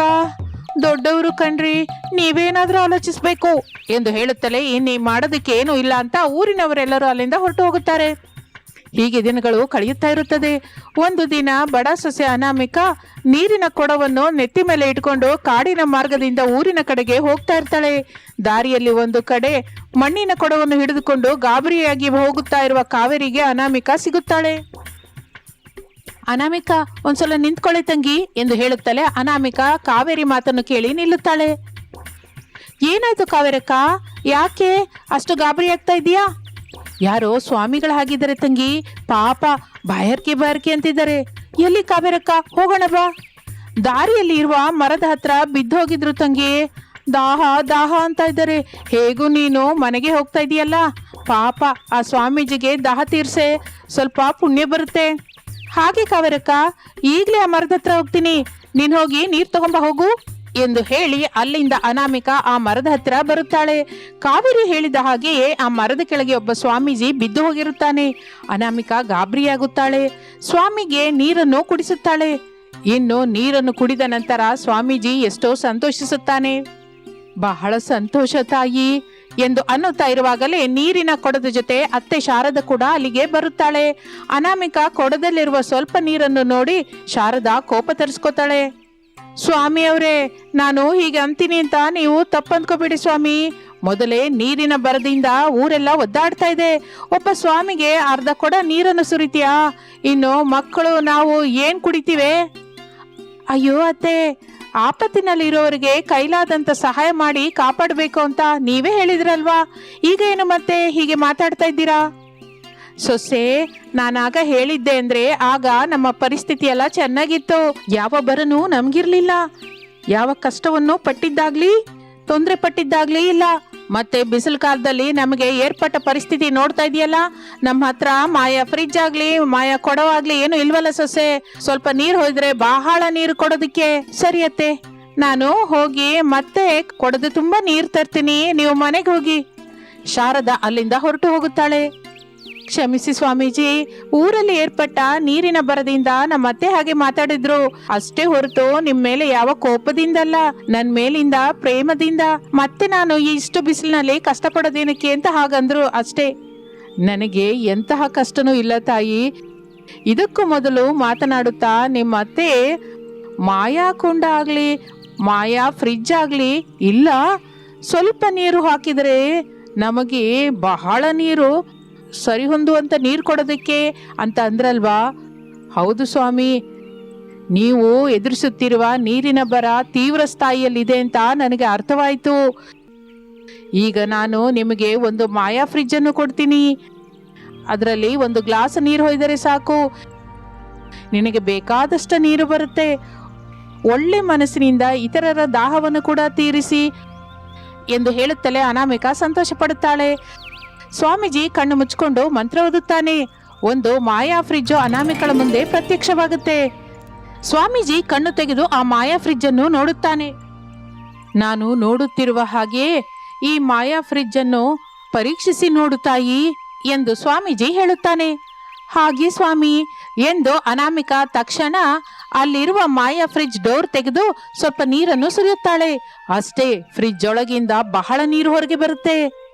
ದೊಡ್ಡವರು ಕಣ್ರಿ, ನೀವೇನಾದರೂ ಆಲೋಚಿಸ್ಬೇಕು. ಎಂದು ಹೇಳುತ್ತಲೇ ಇನ್ನೀ ಮಾಡೋದಕ್ಕೆ ಏನೂ ಇಲ್ಲ ಅಂತ ಊರಿನವರೆಲ್ಲರೂ ಅಲ್ಲಿಂದ ಹೊರಟು ಹೋಗುತ್ತಾರೆ. ಹೀಗೆ ದಿನಗಳು ಕಳೆಯುತ್ತಾ ಇರುತ್ತದೆ. ಒಂದು ದಿನ ಬಡ ಸೊಸೆ ಅನಾಮಿಕ ನೀರಿನ ಕೊಡವನ್ನು ನೆತ್ತಿ ಮೇಲೆ ಇಟ್ಕೊಂಡು ಕಾಡಿನ ಮಾರ್ಗದಿಂದ ಊರಿನ ಕಡೆಗೆ ಹೋಗ್ತಾ ಇರ್ತಾಳೆ. ದಾರಿಯಲ್ಲಿ ಒಂದು ಕಡೆ ಮಣ್ಣಿನ ಕೊಡವನ್ನು ಹಿಡಿದುಕೊಂಡು ಗಾಬರಿಯಾಗಿ ಹೋಗುತ್ತಾ ಇರುವ ಕಾವೇರಿಗೆ ಅನಾಮಿಕ ಸಿಗುತ್ತಾಳೆ. ಅನಾಮಿಕ, ಒಂದ್ಸಲ ನಿಂತ್ಕೊಳ್ಳೆ ತಂಗಿ ಎಂದು ಹೇಳುತ್ತಲೇ ಅನಾಮಿಕ ಕಾವೇರಿ ಮಾತನ್ನು ಕೇಳಿ ನಿಲ್ಲುತ್ತಾಳೆ. ಏನಾಯ್ತು ಕಾವೇರಕ್ಕ? ಯಾಕೆ ಅಷ್ಟು ಗಾಬರಿ ಆಗ್ತಾ ಇದೀಯಾ ಯಾರೋ ಸ್ವಾಮಿಗಳ ಹಾಗಿದ್ದಾರೆ ತಂಗಿ. ಪಾಪ ಬಾಯರ್ಕೆ ಬಾಯರ್ಕೆ ಅಂತಿದ್ದಾರೆ. ಎಲ್ಲಿ ಕಾವೇರಕ್ಕ? ಹೋಗೋಣ ಬಾ. ದಾರಿಯಲ್ಲಿ ಇರುವ ಮರದ ಹತ್ರ ಬಿದ್ದು ಹೋಗಿದ್ರು ತಂಗಿ. ದಾಹ ದಾಹ ಅಂತ ಇದ್ದಾರೆ. ಹೇಗೂ ನೀನು ಮನೆಗೆ ಹೋಗ್ತಾ ಇದೀಯಲ್ಲ? ಪಾಪ ಆ ಸ್ವಾಮೀಜಿಗೆ ದಾಹ ತೀರ್ಸೆ. ಸ್ವಲ್ಪ ಪುಣ್ಯ ಬರುತ್ತೆ. ಹಾಗೆ ಕಾವೇರಕ್ಕ, ಈಗಲೇ ಆ ಮರದ ಹತ್ರ ಹೋಗ್ತೀನಿ. ನೀನು ಹೋಗಿ ನೀರು ತಗೊಂಬ, ಹೋಗು. ಎಂದು ಹೇಳಿ ಅಲ್ಲಿಂದ ಅನಾಮಿಕ ಆ ಮರದ ಹತ್ತಿರ ಬರುತ್ತಾಳೆ. ಕಾವೇರಿ ಹೇಳಿದ ಹಾಗೆಯೇ ಆ ಮರದ ಕೆಳಗೆ ಒಬ್ಬ ಸ್ವಾಮೀಜಿ ಬಿದ್ದು ಹೋಗಿರುತ್ತಾನೆ. ಅನಾಮಿಕ ಗಾಬರಿಯಾಗುತ್ತಾಳೆ. ಸ್ವಾಮಿಗೆ ನೀರನ್ನು ಕುಡಿಸುತ್ತಾಳೆ. ಇನ್ನು ನೀರನ್ನು ಕುಡಿದ ನಂತರ ಸ್ವಾಮೀಜಿ ಎಷ್ಟೋ ಸಂತೋಷಿಸುತ್ತಾನೆ. ಬಹಳ ಸಂತೋಷ ತಾಯಿ ಎಂದು ಅನ್ನುತ್ತಾ ಇರುವಾಗಲೇ ನೀರಿನ ಕೊಡದ ಜೊತೆ ಅತ್ತೆ ಶಾರದ ಕೂಡ ಅಲ್ಲಿಗೆ ಬರುತ್ತಾಳೆ. ಅನಾಮಿಕ ಕೊಡದಲ್ಲಿರುವ ಸ್ವಲ್ಪ ನೀರನ್ನು ನೋಡಿ ಶಾರದಾ ಕೋಪ ತರಿಸ್ಕೋತಾಳೆ. ಸ್ವಾಮಿ ಅವರೇ, ನಾನು ಹೀಗೆ ಅಂತೀನಿ ಅಂತ ನೀವು ತಪ್ಪಂದ್ಕೋಬೇಡಿ ಸ್ವಾಮಿ. ಮೊದಲೇ ನೀರಿನ ಬರದಿಂದ ಊರೆಲ್ಲ ಒದ್ದಾಡ್ತಾ ಇದೆ. ಒಬ್ಬ ಸ್ವಾಮಿಗೆ ಅರ್ಧ ಕೊಡ ನೀರನ್ನು ಸುರಿತೀಯಾ. ಇನ್ನು ಮಕ್ಕಳು ನಾವು ಏನು ಕುಡಿತೀವಿ? ಅಯ್ಯೋ ಅತ್ತೆ, ಆಪತ್ತಿನಲ್ಲಿರೋರಿಗೆ ಕೈಲಾದಂತ ಸಹಾಯ ಮಾಡಿ ಕಾಪಾಡಬೇಕು ಅಂತ ನೀವೇ ಹೇಳಿದ್ರಲ್ವಾ? ಈಗ ಏನು ಮತ್ತೆ ಹೀಗೆ ಮಾತಾಡ್ತಾ ಇದ್ದೀರಾ? ಸೊಸೆ, ನಾನಾಗ ಹೇಳಿದ್ದೆ ಅಂದ್ರೆ ಆಗ ನಮ್ಮ ಪರಿಸ್ಥಿತಿ ಎಲ್ಲ ಚೆನ್ನಾಗಿತ್ತು. ಯಾವ ಬರನು ನಮ್ಗಿರ್ಲಿಲ್ಲ ಯಾವ ಕಷ್ಟವನ್ನು ಪಟ್ಟಿದ್ದಾಗ್ಲಿ, ತೊಂದರೆ ಪಟ್ಟಿದ್ದಾಗ್ಲಿ ಇಲ್ಲ. ಮತ್ತೆ ಬಿಸಿಲು ಕಾಲದಲ್ಲಿ ನಮಗೆ ಏರ್ಪಟ್ಟ ಪರಿಸ್ಥಿತಿ ನೋಡ್ತಾ ಇದೆಯಲ್ಲ? ನಮ್ಮ ಹತ್ರ ಮಾಯ ಫ್ರಿಜ್ ಆಗ್ಲಿ, ಮಾಯ ಕೊಡವಾಗ್ಲಿ ಏನು ಇಲ್ವಲ್ಲ ಸೊಸೆ. ಸ್ವಲ್ಪ ನೀರು ಹೋದ್ರೆ ಬಹಳ ನೀರು ಕೊಡೋದಕ್ಕೆ. ಸರಿಯತ್ತೆ ನಾನು ಹೋಗಿ ಮತ್ತೆ ಕೊಡದು ತುಂಬಾ ನೀರು ತರ್ತೀನಿ. ನೀವು ಮನೆಗೆ ಹೋಗಿ. ಶಾರದಾ ಅಲ್ಲಿಂದ ಹೊರಟು ಹೋಗುತ್ತಾಳೆ. ಕ್ಷಮಿಸಿ ಸ್ವಾಮೀಜಿ. ಊರಲ್ಲಿ ಏರ್ಪಟ್ಟ ನೀರಿನ ಬರದಿಂದ ನಮ್ಮ ಅತ್ತೆ ಹಾಗೆ ಮಾತಾಡಿದ್ರು. ಅಷ್ಟೇ ಹೊರತು ನಿಮ್ ಮೇಲೆ ಯಾವ ಕೋಪದಿಂದಲ್ಲ, ನನ್ ಮೇಲಿಂದ, ಪ್ರೇಮದಿಂದ. ಮತ್ತೆ ನಾನು ಈ ಇಷ್ಟು ಬಿಸಿಲಿನಲ್ಲಿ ಕಷ್ಟಪಡೋದೇನಕ್ಕೆ ಅಂತ ಹಾಗಂದ್ರು ಅಷ್ಟೇ. ನನಗೆ ಎಂತಹ ಕಷ್ಟನೂ ಇಲ್ಲ ತಾಯಿ. ಇದಕ್ಕೂ ಮೊದಲು ಮಾತನಾಡುತ್ತಾ ನಿಮ್ಮ ಅತ್ತೆ, ಮಾಯಾ ಕುಂಡ ಆಗ್ಲಿ, ಮಾಯಾ ಫ್ರಿಜ್ ಆಗ್ಲಿ, ಇಲ್ಲ. ಸ್ವಲ್ಪ ನೀರು ಹಾಕಿದರೆ ನಮಗೆ ಬಹಳ ನೀರು. ಸರಿ ಹೊಂದುವಂತ ನೀರು ಕೊಡೋದಕ್ಕೆ ಅಂತ ಅಂದ್ರಲ್ವಾ? ಹೌದು ಸ್ವಾಮಿ. ನೀವು ಎದುರಿಸುತ್ತಿರುವ ನೀರಿನ ಬರ ತೀವ್ರ ಸ್ಥಾಯಿಯಲ್ಲಿದೆ ಅಂತ ನನಗೆ ಅರ್ಥವಾಯಿತು. ಈಗ ನಾನು ನಿಮಗೆ ಒಂದು ಮಾಯಾ ಫ್ರಿಜ್ ಅನ್ನು ಕೊಡ್ತೀನಿ. ಅದರಲ್ಲಿ ಒಂದು ಗ್ಲಾಸ್ ನೀರು ಹೊಯ್ದರೆ ಸಾಕು. ನಿನಗೆ ಬೇಕಾದಷ್ಟು ನೀರು ಬರುತ್ತೆ. ಒಳ್ಳೆ ಮನಸ್ಸಿನಿಂದ ಇತರರ ದಾಹವನ್ನು ಕೂಡ ತೀರಿಸಿ ಎಂದು ಹೇಳುತ್ತಲೇ ಅನಾಮಿಕಾ ಸಂತೋಷ ಪಡುತ್ತಾಳೆ ಸ್ವಾಮೀಜಿ ಕಣ್ಣು ಮುಚ್ಕೊಂಡು ಮಂತ್ರ ಓದುತ್ತಾನೆ ಒಂದು ಮಾಯಾ ಫ್ರಿಜ್ಜು ಅನಾಮಿಕಳ ಮುಂದೆ ಪ್ರತ್ಯಕ್ಷವಾಗುತ್ತೆ. ಸ್ವಾಮೀಜಿ ಕಣ್ಣು ತೆಗೆದು ಆ ಮಾಯಾ ಫ್ರಿಜ್ ಅನ್ನು ನೋಡುತ್ತಾನೆ. ನಾನು ನೋಡುತ್ತಿರುವ ಹಾಗೆ ಈ ಮಾಯಾ ಫ್ರಿಜ್ ಅನ್ನು ಪರೀಕ್ಷಿಸಿ ನೋಡು ತಾಯಿ ಎಂದು ಸ್ವಾಮೀಜಿ ಹೇಳುತ್ತಾನೆ. ಹಾಗೆ ಸ್ವಾಮಿ ಎಂದು ಅನಾಮಿಕ ತಕ್ಷಣ ಅಲ್ಲಿರುವ ಮಾಯಾ ಫ್ರಿಜ್ ಡೋರ್ ತೆಗೆದು ಸ್ವಲ್ಪ ನೀರನ್ನು ಸುರಿಯುತ್ತಾಳೆ. ಅಷ್ಟೇ ಫ್ರಿಜ್ ಒಳಗಿಂದ ಬಹಳ ನೀರು ಹೊರಗೆ ಬರುತ್ತೆ.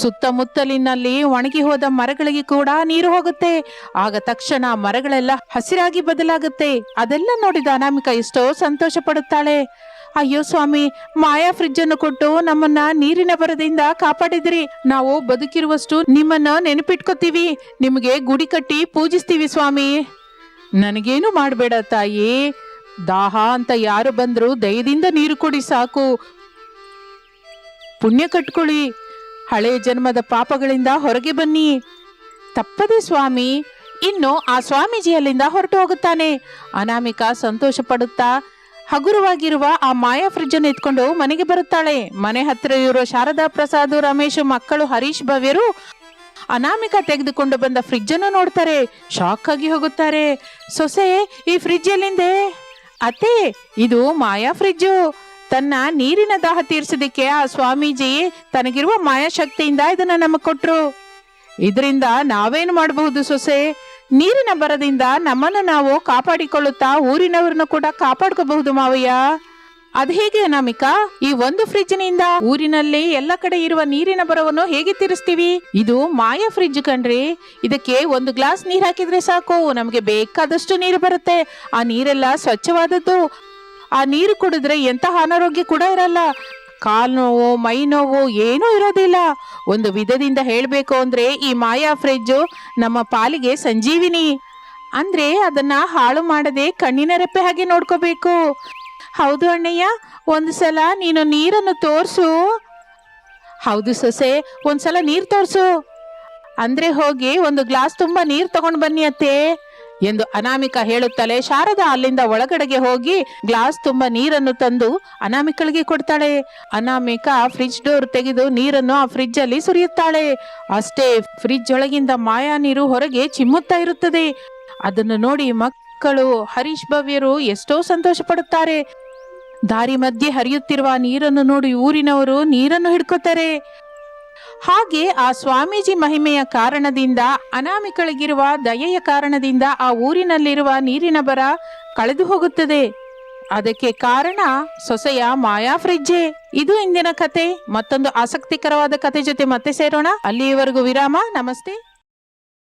ಸುತ್ತಮುತ್ತಲಿನಲ್ಲಿ ಒಣಗಿ ಹೋದ ಮರಗಳಿಗೆ ಕೂಡ ನೀರು ಹೋಗುತ್ತೆ. ಆಗ ತಕ್ಷಣ ಮರಗಳೆಲ್ಲ ಹಸಿರಾಗಿ ಬದಲಾಗುತ್ತೆ. ಅದೆಲ್ಲ ನೋಡಿದ ಅನಾಮಿಕ ಎಷ್ಟೋ ಸಂತೋಷ ಪಡುತ್ತಾಳೆ ಅಯ್ಯೋ ಸ್ವಾಮಿ, ಮಾಯಾ ಫ್ರಿಜ್ ಅನ್ನು ಕೊಟ್ಟು ನಮ್ಮನ್ನ ನೀರಿನ ಬರದಿಂದ ಕಾಪಾಡಿದ್ರಿ. ನಾವು ಬದುಕಿರುವಷ್ಟು ನಿಮ್ಮನ್ನ ನೆನಪಿಟ್ಕೋತೀವಿ. ನಿಮಗೆ ಗುಡಿ ಕಟ್ಟಿ ಪೂಜಿಸ್ತೀವಿ ಸ್ವಾಮಿ. ನನಗೇನು ಮಾಡಬೇಡ ತಾಯಿ. ದಾಹ ಅಂತ ಯಾರು ಬಂದ್ರು ದಯದಿಂದ ನೀರು ಕೊಡಿ ಸಾಕು. ಪುಣ್ಯ ಕಟ್ಕೊಳ್ಳಿ. ಹಳೆ ಜನ್ಮದ ಪಾಪಗಳಿಂದ ಹೊರಗೆ ಬನ್ನಿ. ತಪ್ಪದೆ ಸ್ವಾಮಿ, ಇನ್ನು ಆ ಸ್ವಾಮೀಜಿ ಅಲ್ಲಿಂದ ಹೊರಟು ಹೋಗುತ್ತಾನೆ. ಅನಾಮಿಕ ಸಂತೋಷ ಪಡುತ್ತಾ ಹಗುರವಾಗಿರುವ ಆ ಮಾಯಾ ಫ್ರಿಜ್ ಅನ್ನು ಎತ್ಕೊಂಡು ಮನೆಗೆ ಬರುತ್ತಾಳೆ. ಮನೆ ಹತ್ತಿರ ಇರುವ ಶಾರದಾ ಪ್ರಸಾದ್, ರಮೇಶ್, ಮಕ್ಕಳು ಹರೀಶ್, ಭವ್ಯರು ಅನಾಮಿಕ ತೆಗೆದುಕೊಂಡು ಬಂದ ಫ್ರಿಜ್ ಅನ್ನು ನೋಡ್ತಾರೆ. ಶಾಕ್ ಆಗಿ ಹೋಗುತ್ತಾರೆ. ಸೊಸೆ, ಈ ಫ್ರಿಜ್ ಎಲ್ಲಿಂದೆ? ಅತ್ತೆ, ಇದು ಮಾಯಾ ಫ್ರಿಜ್ಜು. ತನ್ನ ನೀರಿನ ದಾಹ ತೀರಿಸೋದಕ್ಕೆ ಆ ಸ್ವಾಮೀಜಿ ತನಗಿರುವ ಮಾಯಾಶಕ್ತಿಯಿಂದ ಇದನ್ನ ನಮಗೆ ಕೊಟ್ರು. ಇದರಿಂದ ನಾವೇನು ಮಾಡಬಹುದು ಸೊಸೆ? ನೀರಿನ ಬರದಿಂದ ನಮ್ಮನ್ನು ನಾವು ಕಾಪಾಡಿಕೊಳ್ಳುತ್ತಾ ಊರಿನವರನ್ನು ಕೂಡ ಕಾಪಾಡ್ಕೋಬಹುದು ಮಾವಯ್ಯ. ಅದ್ ಹೇಗೆ ಅನಾಮಿಕಾ? ಈ ಒಂದು ಫ್ರಿಡ್ಜ್ನಿಂದ ಊರಿನಲ್ಲಿ ಎಲ್ಲ ಕಡೆ ಇರುವ ನೀರಿನ ಬರವನ್ನು ಹೇಗೆ ತೀರಿಸ್ತೀವಿ? ಇದು ಮಾಯಾ ಫ್ರಿಡ್ಜ್ ಕಣ್ರಿ. ಇದಕ್ಕೆ ಒಂದು ಗ್ಲಾಸ್ ನೀರ್ ಹಾಕಿದ್ರೆ ಸಾಕು. ನಮ್ಗೆ ಬೇಕಾದಷ್ಟು ನೀರು ಬರುತ್ತೆ. ಆ ನೀರೆಲ್ಲ ಸ್ವಚ್ಛವಾದದ್ದು. ಆ ನೀರು ಕುಡಿದ್ರೆ ಎಂತಹ ಅನಾರೋಗ್ಯ ಕೂಡ ಇರಲ್ಲ. ಕಾಲ್ ನೋವು, ಮೈ ನೋವು ಏನೂ ಇರೋದಿಲ್ಲ. ಒಂದು ವಿಧದಿಂದ ಹೇಳಬೇಕು ಅಂದ್ರೆ ಈ ಮಾಯಾ ಫ್ರಿಡ್ಜ್ ನಮ್ಮ ಪಾಲಿಗೆ ಸಂಜೀವಿನಿ. ಅಂದ್ರೆ ಅದನ್ನ ಹಾಳು ಮಾಡದೆ ಕಣ್ಣಿನ ರೆಪ್ಪೆ ಹಾಗೆ ನೋಡ್ಕೋಬೇಕು. ಹೌದು ಅಣ್ಣಯ್ಯ, ಒಂದು ಸಲ ನೀನು ನೀರನ್ನು ತೋರ್ಸು. ಹೌದು ಸೊಸೆ, ಒಂದ್ಸಲ ನೀರು ತೋರ್ಸು. ಅಂದ್ರೆ ಹೋಗಿ ಒಂದು ಗ್ಲಾಸ್ ತುಂಬಾ ನೀರು ತಗೊಂಡು ಬನ್ನಿ ಅತ್ತೆ. ಎಂದು ಅನಾಮಿಕ ಹೇಳುತ್ತಲೇ ಶಾರದಾ ಅಲ್ಲಿಂದ ಒಳಗಡೆಗೆ ಹೋಗಿ ಗ್ಲಾಸ್ ತುಂಬಾ ನೀರನ್ನು ತಂದು ಅನಾಮಿಕಳಿಗೆ ಕೊಡ್ತಾಳೆ. ಅನಾಮಿಕ ಫ್ರಿಡ್ಜ್ ಡೋರ್ ತೆಗೆದು ನೀರನ್ನು ಆ ಫ್ರಿಡ್ಜ್ ಅಲ್ಲಿ ಸುರಿಯುತ್ತಾಳೆ. ಅಷ್ಟೇ ಫ್ರಿಡ್ಜ್ ಒಳಗಿಂದ ಮಾಯಾ ನೀರು ಹೊರಗೆ ಚಿಮ್ಮುತ್ತಾ ಇರುತ್ತದೆ. ಅದನ್ನು ನೋಡಿ ಮಕ್ಕಳು ಹರೀಶ್ ಭವ್ಯರು ಎಷ್ಟೋ ಸಂತೋಷ ಪಡುತ್ತಾರೆ ದಾರಿ ಮಧ್ಯೆ ಹರಿಯುತ್ತಿರುವ ನೀರನ್ನು ನೋಡಿ ಊರಿನವರು ನೀರನ್ನು ಹಿಡ್ಕೋತಾರೆ. ಹಾಗೆ ಆ ಸ್ವಾಮೀಜಿ ಮಹಿಮೆಯ ಕಾರಣದಿಂದ, ಅನಾಮಿಕಳಿಗಿರುವ ದಯೆಯ ಕಾರಣದಿಂದ ಆ ಊರಿನಲ್ಲಿರುವ ನೀರಿನ ಬರ ಕಳೆದು ಹೋಗುತ್ತದೆ. ಅದಕ್ಕೆ ಕಾರಣ ಸೊಸೆಯ ಮಾಯಾ ಫ್ರಿಜ್ಜೆ. ಇದು ಇಂದಿನ ಕತೆ. ಮತ್ತೊಂದು ಆಸಕ್ತಿಕರವಾದ ಕತೆ ಜೊತೆ ಮತ್ತೆ ಸೇರೋಣ. ಅಲ್ಲಿಯವರೆಗೂ ವಿರಾಮ. ನಮಸ್ತೆ.